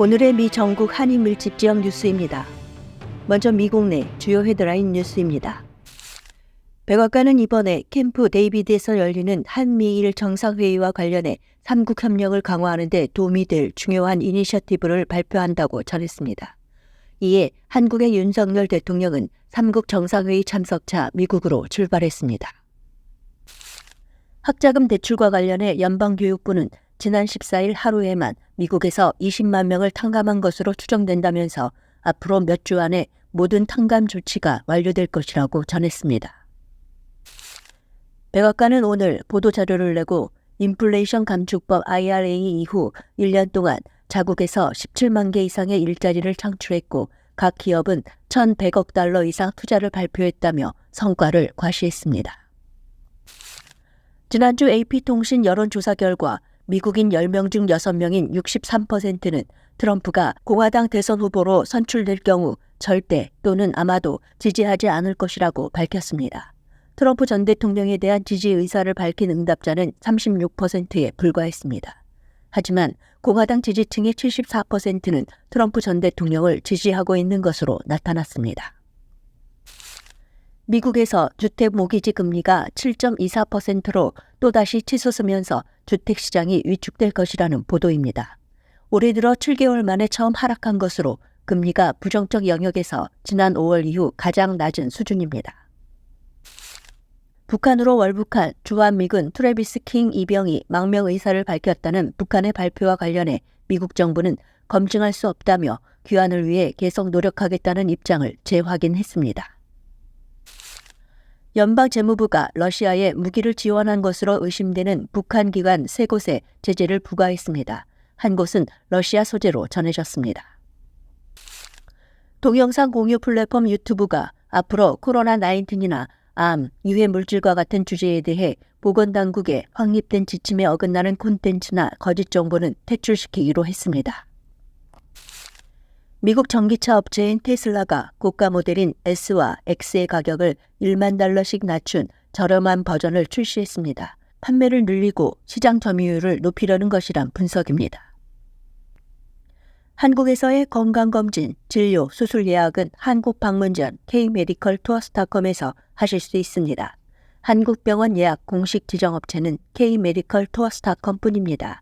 오늘의 미 전국 한인 밀집 지역 뉴스입니다. 먼저 미국 내 주요 헤드라인 뉴스입니다. 백악관은 이번에 캠프 데이비드에서 열리는 한미일 정상회의와 관련해 삼국 협력을 강화하는 데 도움이 될 중요한 이니셔티브를 발표한다고 전했습니다. 이에 한국의 윤석열 대통령은 삼국 정상회의 참석차 미국으로 출발했습니다. 학자금 대출과 관련해 연방교육부는 지난 14일 하루에만 미국에서 20만 명을 탕감한 것으로 추정된다면서 앞으로 몇 주 안에 모든 탕감 조치가 완료될 것이라고 전했습니다. 백악관은 오늘 보도자료를 내고 인플레이션 감축법 IRA 이후 1년 동안 자국에서 17만 개 이상의 일자리를 창출했고 각 기업은 1,100억 달러 이상 투자를 발표했다며 성과를 과시했습니다. 지난주 AP통신 여론조사 결과 미국인 10명 중 6명인 63%는 트럼프가 공화당 대선 후보로 선출될 경우 절대 또는 아마도 지지하지 않을 것이라고 밝혔습니다. 트럼프 전 대통령에 대한 지지 의사를 밝힌 응답자는 36%에 불과했습니다. 하지만 공화당 지지층의 74%는 트럼프 전 대통령을 지지하고 있는 것으로 나타났습니다. 미국에서 주택 모기지 금리가 7.24%로 또다시 치솟으면서 주택 시장이 위축될 것이라는 보도입니다. 올해 들어 7개월 만에 처음 하락한 것으로 금리가 부정적 영역에서 지난 5월 이후 가장 낮은 수준입니다. 북한으로 월북한 주한미군 트래비스 킹 이병이 망명 의사를 밝혔다는 북한의 발표와 관련해 미국 정부는 검증할 수 없다며 귀환을 위해 계속 노력하겠다는 입장을 재확인했습니다. 연방 재무부가 러시아에 무기를 지원한 것으로 의심되는 북한 기관 세 곳에 제재를 부과했습니다. 한 곳은 러시아 소재로 전해졌습니다. 동영상 공유 플랫폼 유튜브가 앞으로 코로나19이나 암, 유해 물질과 같은 주제에 대해 보건당국에 확립된 지침에 어긋나는 콘텐츠나 거짓 정보는 퇴출시키기로 했습니다. 미국 전기차 업체인 테슬라가 고가 모델인 S와 X의 가격을 1만 달러씩 낮춘 저렴한 버전을 출시했습니다. 판매를 늘리고 시장 점유율을 높이려는 것이란 분석입니다. 한국에서의 건강검진, 진료, 수술 예약은 한국 방문 전 K-메디컬 투어스닷컴에서 하실 수 있습니다. 한국병원 예약 공식 지정업체는 K-메디컬 투어스닷컴 뿐입니다.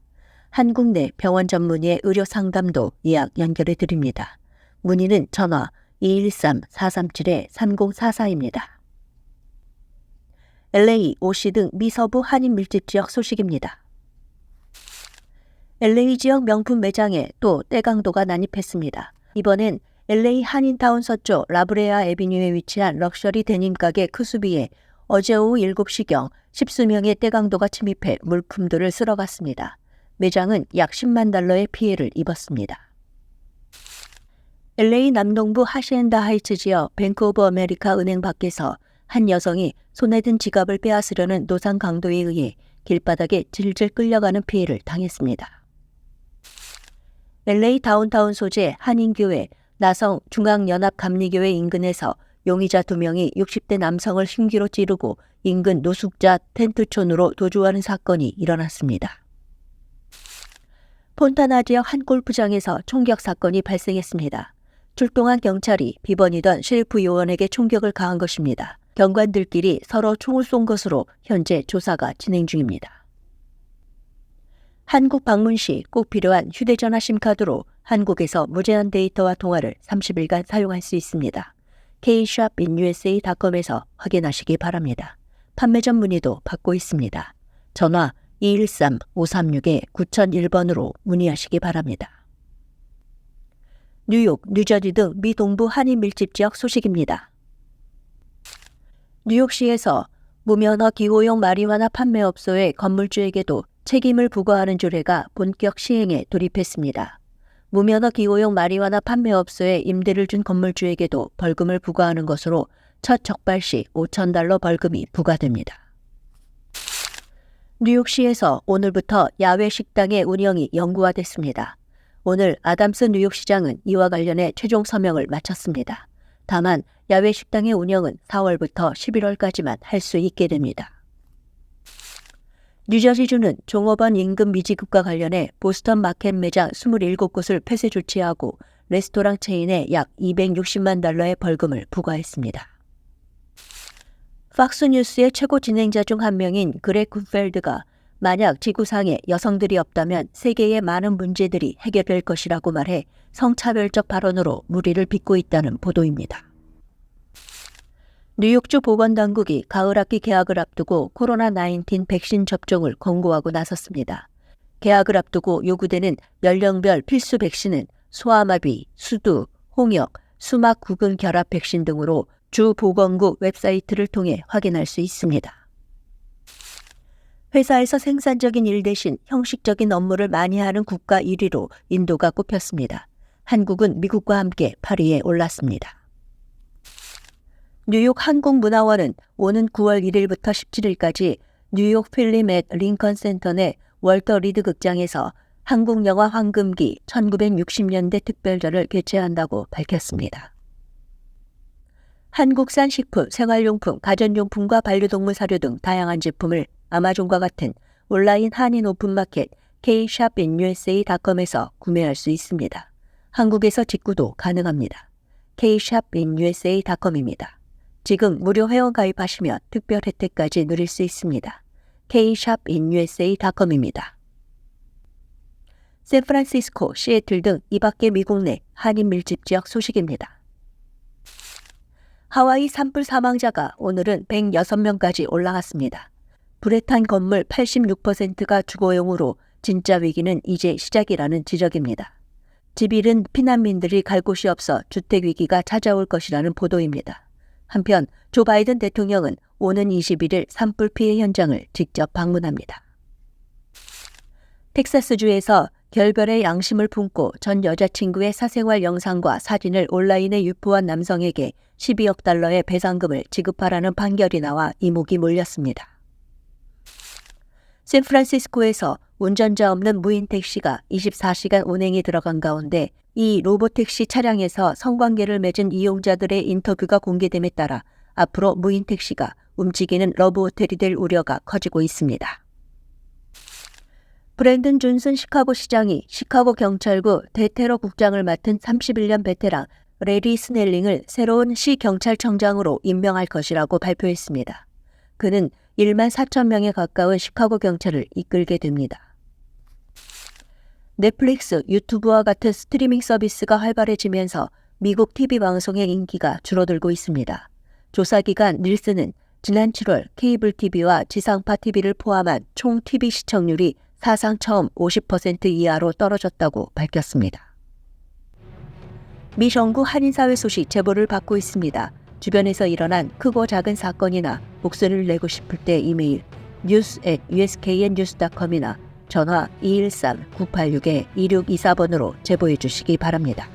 한국 내 병원 전문의의 의료 상담도 예약 연결해 드립니다. 문의는 전화 213-437-3044입니다. LA, OC 등 미서부 한인 밀집 지역 소식입니다. LA 지역 명품 매장에 또 떼강도가 난입했습니다. 이번엔 LA 한인타운 서쪽 라브레아 에비뉴에 위치한 럭셔리 데님 가게 크수비에 어제 오후 7시경 십수명의 떼강도가 침입해 물품들을 쓸어갔습니다. 매장은 약 10만 달러의 피해를 입었습니다. LA 남동부 하시엔다 하이츠 지역 뱅크 오브 아메리카 은행 밖에서 한 여성이 손에 든 지갑을 빼앗으려는 노상 강도에 의해 길바닥에 질질 끌려가는 피해를 당했습니다. LA 다운타운 소재 한인교회 나성 중앙연합감리교회 인근에서 용의자 두 명이 60대 남성을 흉기로 찌르고 인근 노숙자 텐트촌으로 도주하는 사건이 일어났습니다. 폰타나 지역 한 골프장에서 총격 사건이 발생했습니다. 출동한 경찰이 비번이던 셰리프 요원에게 총격을 가한 것입니다. 경관들끼리 서로 총을 쏜 것으로 현재 조사가 진행 중입니다. 한국 방문 시 꼭 필요한 휴대전화 심카드로 한국에서 무제한 데이터와 통화를 30일간 사용할 수 있습니다. kshopinUSA.com에서 확인하시기 바랍니다. 판매점 문의도 받고 있습니다. 전화 213-536-9001번으로 문의하시기 바랍니다. 뉴욕, 뉴저지 등 미 동부 한인 밀집 지역 소식입니다. 뉴욕시에서 무면허 기호용 마리화나 판매업소의 건물주에게도 책임을 부과하는 조례가 본격 시행에 돌입했습니다. 무면허 기호용 마리화나 판매업소에 임대를 준 건물주에게도 벌금을 부과하는 것으로 첫 적발 시 5천 달러 벌금이 부과됩니다. 뉴욕시에서 오늘부터 야외 식당의 운영이 영구화됐습니다. 오늘 아담스 뉴욕시장은 이와 관련해 최종 서명을 마쳤습니다. 다만 야외 식당의 운영은 4월부터 11월까지만 할 수 있게 됩니다. 뉴저지주는 종업원 임금 미지급과 관련해 보스턴 마켓 매장 27곳을 폐쇄 조치하고 레스토랑 체인에 약 260만 달러의 벌금을 부과했습니다. 팍스뉴스의 최고 진행자 중 한 명인 그레 굿펠드가 만약 지구상에 여성들이 없다면 세계의 많은 문제들이 해결될 것이라고 말해 성차별적 발언으로 무리를 빚고 있다는 보도입니다. 뉴욕주 보건당국이 가을 학기 개학을 앞두고 코로나19 백신 접종을 권고하고 나섰습니다. 개학을 앞두고 요구되는 연령별 필수 백신은 소아마비, 수두, 홍역, 수막 구근 결합 백신 등으로 주 보건국 웹사이트를 통해 확인할 수 있습니다. 회사에서 생산적인 일 대신 형식적인 업무를 많이 하는 국가 1위로 인도가 꼽혔습니다. 한국은 미국과 함께 8위에 올랐습니다. 뉴욕 한국문화원은 오는 9월 1일부터 17일까지 뉴욕 필름 앳 링컨 센터 내 월터 리드 극장에서 한국 영화 황금기 1960년대 특별전을 개최한다고 밝혔습니다. 한국산 식품, 생활용품, 가전용품과 반려동물 사료 등 다양한 제품을 아마존과 같은 온라인 한인 오픈마켓 kshopinUSA.com에서 구매할 수 있습니다. 한국에서 직구도 가능합니다. kshopinUSA.com입니다. 지금 무료 회원 가입하시면 특별 혜택까지 누릴 수 있습니다. kshopinUSA.com입니다. 샌프란시스코, 시애틀 등 이 밖의 미국 내 한인 밀집 지역 소식입니다. 하와이 산불 사망자가 오늘은 106명까지 올라갔습니다. 불에 탄 건물 86%가 주거용으로 진짜 위기는 이제 시작이라는 지적입니다. 집 잃은 피난민들이 갈 곳이 없어 주택 위기가 찾아올 것이라는 보도입니다. 한편 조 바이든 대통령은 오는 21일 산불 피해 현장을 직접 방문합니다. 텍사스주에서 결별의 양심을 품고 전 여자친구의 사생활 영상과 사진을 온라인에 유포한 남성에게 12억 달러의 배상금을 지급하라는 판결이 나와 이목이 몰렸습니다. 샌프란시스코에서 운전자 없는 무인 택시가 24시간 운행이 들어간 가운데 이 로보택시 차량에서 성관계를 맺은 이용자들의 인터뷰가 공개됨에 따라 앞으로 무인 택시가 움직이는 러브호텔이 될 우려가 커지고 있습니다. 브랜든 존슨 시카고 시장이 시카고 경찰구 대테러 국장을 맡은 31년 베테랑 레리 스넬링을 새로운 시 경찰청장으로 임명할 것이라고 발표했습니다. 그는 1만 4천 명에 가까운 시카고 경찰을 이끌게 됩니다. 넷플릭스, 유튜브와 같은 스트리밍 서비스가 활발해지면서 미국 TV 방송의 인기가 줄어들고 있습니다. 조사기관 닐스는 지난 7월 케이블 TV와 지상파 TV를 포함한 총 TV 시청률이 사상 처음 50% 이하로 떨어졌다고 밝혔습니다. 미 정부 한인사회 소식 제보를 받고 있습니다. 주변에서 일어난 크고 작은 사건이나 목소리를 내고 싶을 때 이메일 news at usknnews.com이나 전화 213-986-2624번으로 제보해 주시기 바랍니다.